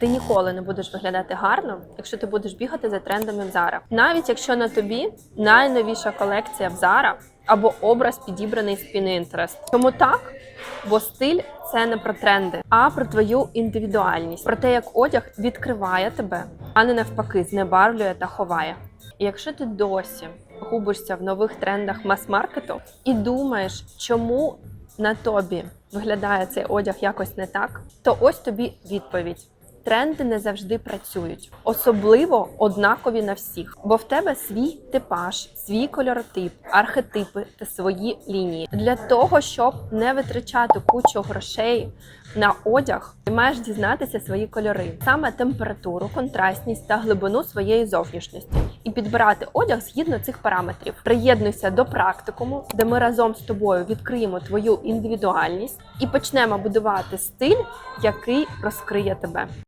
Ти ніколи не будеш виглядати гарно, якщо ти будеш бігати за трендами в Zara. Навіть якщо на тобі найновіша колекція в Zara або образ підібраний з Pinterest. Тому так, бо стиль це не про тренди, а про твою індивідуальність, про те, як одяг відкриває тебе, а не навпаки, знебарвлює та ховає. І якщо ти досі губишся в нових трендах мас-маркету і думаєш, чому на тобі виглядає цей одяг якось не так, то ось тобі відповідь. Тренди не завжди працюють, особливо однакові на всіх, бо в тебе свій типаж, свій кольоротип, архетипи та свої лінії. Для того щоб не витрачати кучу грошей на одяг, ти маєш дізнатися свої кольори, саме температуру, контрастність та глибину своєї зовнішності, і підбирати одяг згідно цих параметрів. Приєднуйся до практикуму, де ми разом з тобою відкриємо твою індивідуальність і почнемо будувати стиль, який розкриє тебе.